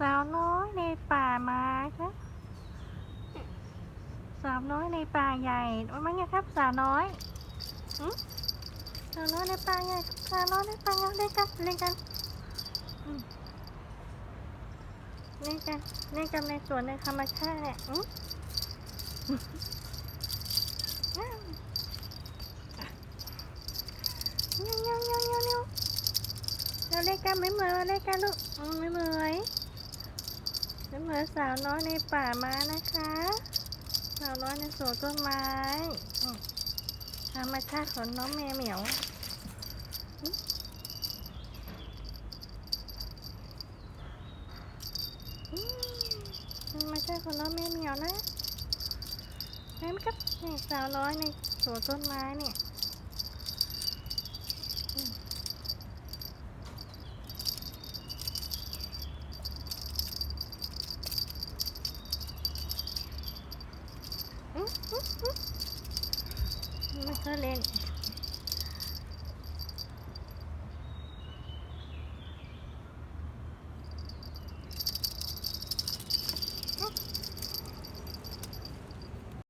สาวน้อยในป่าไม้ครับสาวน้อยในป่าใหญ่ว่าไงครับสาวน้อยสาวน้อยในป่าใหญ่สาวน้อยในป่าใหญ่เล่นกันเล่นกันเล่นกันเล่นกันในสวนในธรรมชาติเนี่ยเงี้ยวเงี้ยวเงี้ยวเงี้ยวเงี้ยวเราเล่นกันไม่เหมือนเราเล่นกันลูกไม่เมือนไม่เหมือน สาวน้อยในป่ามานะคะ สาวน้อยในสวนต้นไม้อืมธรรมชาติของน้องแมวเหมียวมอืมธรรมชาติของน้องแมวเหมียวนะเห็นไหมครับนี่สาวน้อยในสวนต้นไม้เนี่ยอืมอืมอืมอืม ไม่เคยเล่น